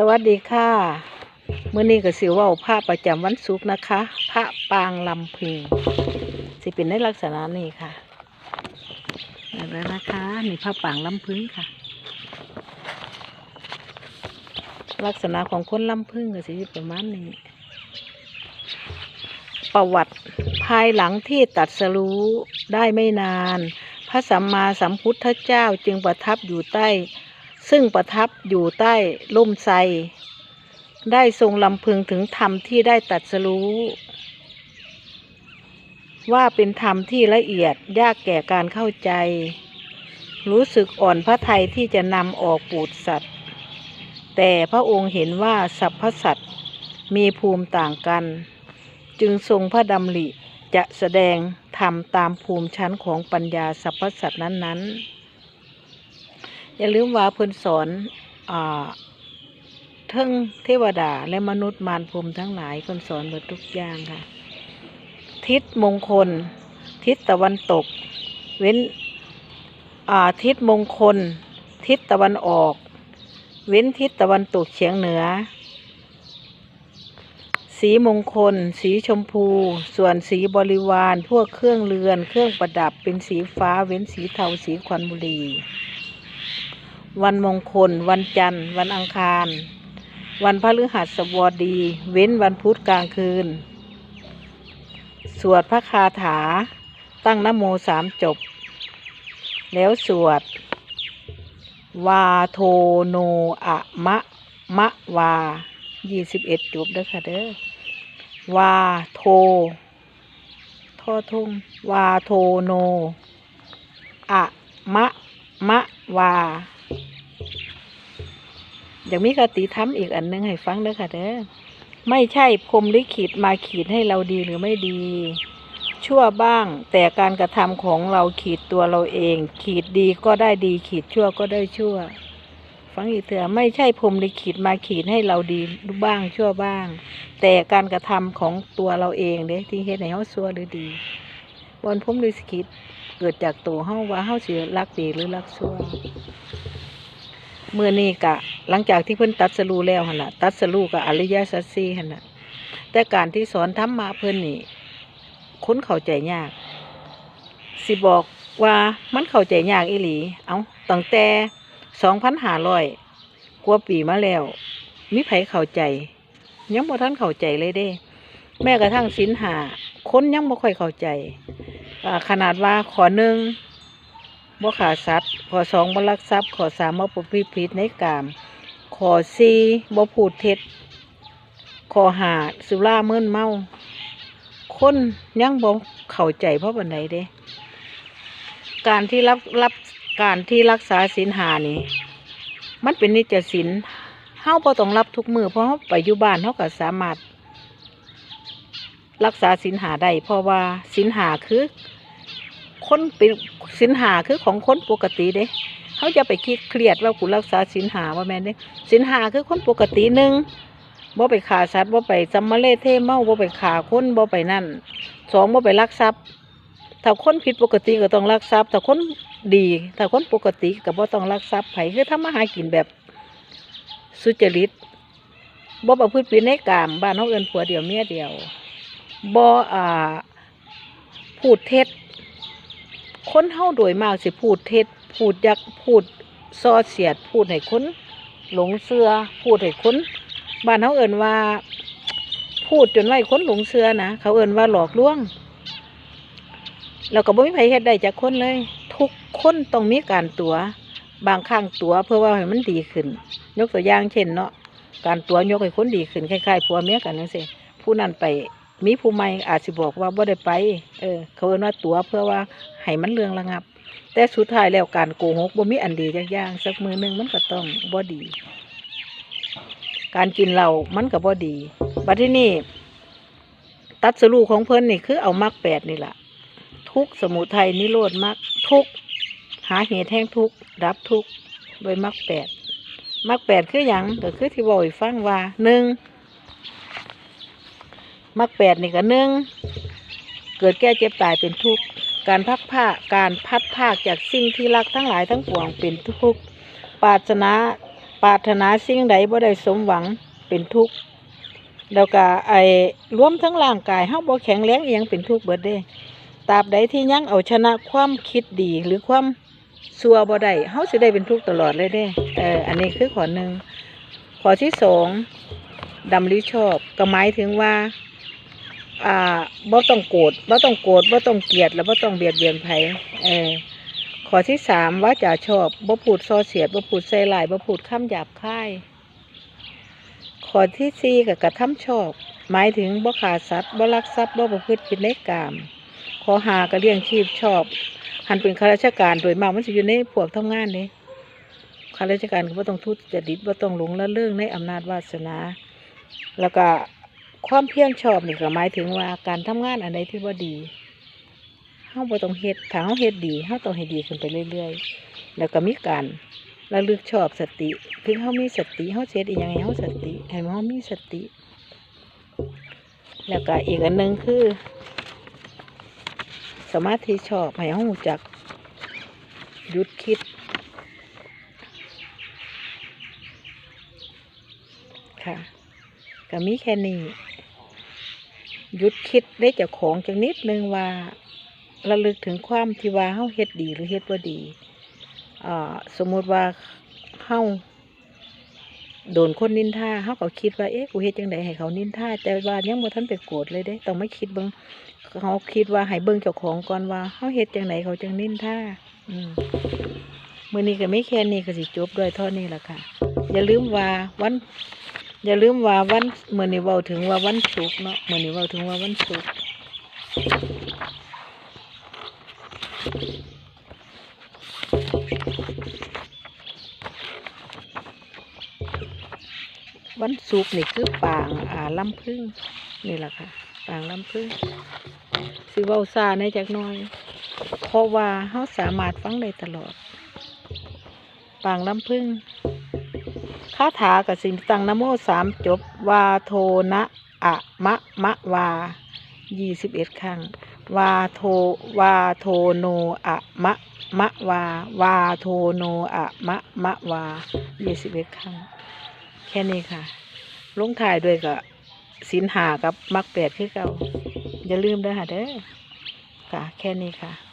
สวัสดีค่ะเมื่อนี้ก็สิว่าพระประจำวันศุกร์นะคะ พระปางลำพึงสิเป็นในลักษณะนี้ค่ะแล้วนะคะนี่พระปางลำพึงค่ะ ลักษณะของคนลำพึงก็สิประมาณนี้ ประวัติภายหลังที่ตัดสรู้ได้ไม่นาน พระสัมมาสัมพุทธเจ้าจึงประทับอยู่ใต้ ซึ่งประทับอยู่ใต้ร่มไทรได้ทรงลำพึงถึงธรรมที่ได้ตัดสรู้ ว่าเป็นธรรมที่ละเอียดยากแก่การเข้าใจ รู้สึกอ่อนพระทัยที่จะนำออกปูดสัตว์ แต่พระองค์เห็นว่าสรรพสัตว์มีภูมิต่างกัน จึงทรงพระดำริจะแสดงธรรมตามภูมิชั้นของปัญญาสรรพสัตว์นั้นๆ อย่าลืมว่าเพิ่นสอนอ่าทั้งเทวดาและมนุษย์มารพรมทั้งหลายเพิ่นสอนหมดทุกอย่างค่ะ ทิศมงคล ทิศตะวันตก เว้นอ่าทิศมงคล ทิศตะวันออก เว้นทิศตะวันตกเฉียงเหนือ สีมงคล สีชมพู ส่วนสีบริวาร พวกเครื่องเรือน เครื่องประดับเป็นสีฟ้า เว้นสีเทาสีควันบุหรี วันมงคล วันจันทร์ วันอังคาร วันพฤหัสบดี เว้นวันพุธกลางคืน สวดพระคาถา ตั้งนโมสามจบ แล้วสวด วาโทโนอะมะ มะวายี่สิบเอ็ดจบเด้อค่ะเด้อ วาโททอทุ่งวาโทโนอะมะ มะวา ย่างมีคติธรรมอีกอันหนึงให้ฟังเด้อค่ะเด้อไม่ใช่พรมลิขิตมาขีดให้เราดีหรือไม่ดี ชั่วบ้าง แต่การกระทำของเราขีดตัวเราเอง ขีดดีก็ได้ดี ขีดชั่วก็ได้ชั่ว ฟังอีกเถอะไม่ใช่พรมลิขิตมาขีดให้เราดีบ้างชั่วบ้าง แต่การกระทำของตัวเราเองเด้ที่เฮ็ดให้เฮาชั่วหรือดีบนพรมลิขิตเกิดจากตัวเฮาว่าเฮาสิรักดีหรือรักชั่ว เมื่อนี้กะ หลังจากที่เพิ่นตัดสรู้แล้วหันละตัดสรู้กับอริยสัจสี่หันน่ะแต่การที่สอนธรรมะเพิ่นนี่ค้นเข้าใจยาก สิบอกว่ามันเข้าใจยากอีหลี เอาตั้งแต่สองพันห้าร้อยกว่าปีมาแล้วมีไผเข้าใจ ยังบ่ทันเข้าใจเลยเด้ แม้กระทั่งศีลหาคนยังบ่ค่อยเข้าใจขนาดว่าขอหนึ่งบ่ขาสัตว ข้อสองบ่ลักทรัพย์ข้อสามบ่ประพฤติผิดในกามข้อสี่บ่พูดเท็จข้อห้าสุราเมื่นเมา คนยังบ่เข้าใจเพราะบันไดเด้ การที่รับรับการที่รักษาศีลหานี่ มันเป็นนิจศีลเฮาบ่ต้องรับทุกมือเพราะเฮาไปอยู่บ้านเฮาก็สามารถ รักษาศีลหาได้เพราะว่าศีลหาคือ คนเป็นสินหาคือของคนปกติเด้เขาจะไปคิดเครียดว่ากูรักษาสินหาว่าแม่นเด้สินหาคือคนปกติหนึ่งบ่ไปฆ่าสัตว์บ่ไปซัมมาเลเทเมาบ่ไปฆ่าคนบ่ไปนั่นสองบ่ไปลักทรัพย์ถ้าคนผิดปกติก็ต้องลักทรัพย์ถ้าคนดีถ้าคนปกติก็บ่ต้องลักทรัพย์ไผคือทำมาหากินแบบสุจริตบ่ประพฤติผิดในกามบ้านเฮาเอินผัวเดียวเมียเดียวบ่อ่าพูดเท็จ คนเฮาโดยมากสิพูดเท็จพูดยักพูดซอเสียด พูดให้คนหลงเสือพูดให้คนบ้านเฮาเอิ้นว่า พูดจนไว้คนหลงเสือนะเขาเอิ้นว่าหลอกลวงแล้วก็บ่มีไผเฮ็ดได้จากคนเลย ทุกคนต้องมีการตัว บางครั้งตัวเพื่อว่าให้มันดีขึ้น ยกตัวอย่างเช่นเนาะการตัวยกให้คนดีขึ้นคล้ายๆผัวเมียกันจังซี่ผู้นั้นไป มีผู้ใหม่อาจสิบอกว่าบ่ได้ไป เออ เขาเอิ้นว่าตัวเพื่อว่าให้มันเรื่องระงับ แต่สุดท้ายแล้วการโกหกบ่มีอันดีจักอย่างสักมือหนึ่งมันก็ต้องบ่ดี การกินเหล้ามันก็บ่ดีบัดที่นี้ตัดสรุปของเพิ่นนี่คือเอามรรคแปดนี่แหละทุกสมุทัยนิโรธมรรคทุกหาเหตุแห่งทุกข์ดับทุกโดยมรรคแปดมรรคแปดคือหยังก็คือที่บอกฟังว่าหนึ่ง มรรคแปดนี่ก็หนึ่งเกิดแก่เจ็บตายเป็นทุกข์การพักผ้าการพัดภาคจากสิ่งที่รักทั้งหลายทั้งปวงเป็นทุกข์ปรารถนาปรารถนาสิ่งใดบ่ได้สมหวังเป็นทุกข์แล้วก็ไอ้รวมทั้งร่างกายเฮาบ่แข็งแรงอียังเป็นทุกข์เบิดเด้ตราบใดที่ยังเอาชนะความคิดดีหรือความซัวบ่ได้เฮาสิได้เป็นทุกข์ตลอดเลยเด้เอออันนี้คือข้อหนึ่งข้อที่สองดำริชอบก็หมายถึงว่า อ่าบ่ต้องโกรธบ่ต้องโกรธบ่ต้องเกลียด แล้วบ่ต้องเบียดเบียนไผเออข้อที่สามว่าจะชอบบ่พูดส่อเสียดบ่พูดใส่ร้ายบ่พูดคำหยาบคายข้อที่สี่ก็กระทำชอบ หมายถึงบ่ขาดสัตว์บ่ลักทรัพย์บ่ประพฤติผิดในกาม ข้อหาก็เลี้ยงชีพชอบหันเป็นข้าราชการโดยมากมันสิอยู่ในพวกทำงานนี่ข้าราชการก็บ่ต้องทุจริตบ่ต้องหลงละเรื่องในอำนาจวาสนา แล้วก็ ความเพียรชอบนี่ก็หมายถึงว่าการทำงานอันใดที่บ่ดีเฮาบ่ต้องเฮ็ดถ้าเฮาเฮ็ดดีเฮาต้องให้ดีขึ้นไปเรื่อยๆ แล้วก็มีการระลึกชอบสติถึงเฮามีสติเฮาเฮ็ดอีหยังให้เฮาสติ ให้เฮามีสติ แล้วก็อีกอันหนึงคือ สมาธิชอบให้เฮารู้จักหยุดคิดค่ะก็มีแค่นี้ หยุดคิดได้จากของจังนิดนึงว่าระลึกถึงความที่ว่าเฮาเฮ็ดดีหรือเฮ็ดบ่ดีสมมุติว่าเฮาโดนคนนินทาเฮาก็คิดว่าเอ๊ะกูเฮ็ดจังไดให้เขานินทาแต่ว่ายังบ่ทันไปโกรธเลยเด้ต้องมาคิดเบิ่งเขาคิดว่าให้เบิ่งเจ้าของก่อนว่าเฮาเฮ็ดจังไดเขาจังนินทาอืมมื้อนี้ก็ไมีแค่นี้ก็สิจบด้วยเท่านี้ล่ะค่ะ อย่าลืมว่าวัน อย่าลืมว่าวันเมื่อนี้เว้าถึงว่าวันศุกร์เนาะเมื่อนี้เว้าถึงว่าวันศุกร์วันศุกร์นี่คือปางอ่าลำพึ่งนี่แหละค่ะปางลำพึ่งสิเว้าซาในจักน้อยเพราะว่าเฮาสามารถฟังได้ตลอด ปางลำพึ่ง คาถากับสิตังนโมสามจบ วาโทนะอะมะมะวายี่สิบเอ็ดครั้ง วาโทวาโทโนอะมะมะวา วาโทโนอะมะมะวายี่สิบเอ็ดครั้ง แค่นี้ค่ะ ลงถ่ายด้วยกับสินหากับมักแปดคือเก่าอย่าลืมด้อค่ะเด้อค่ะ แค่นี้ค่ะ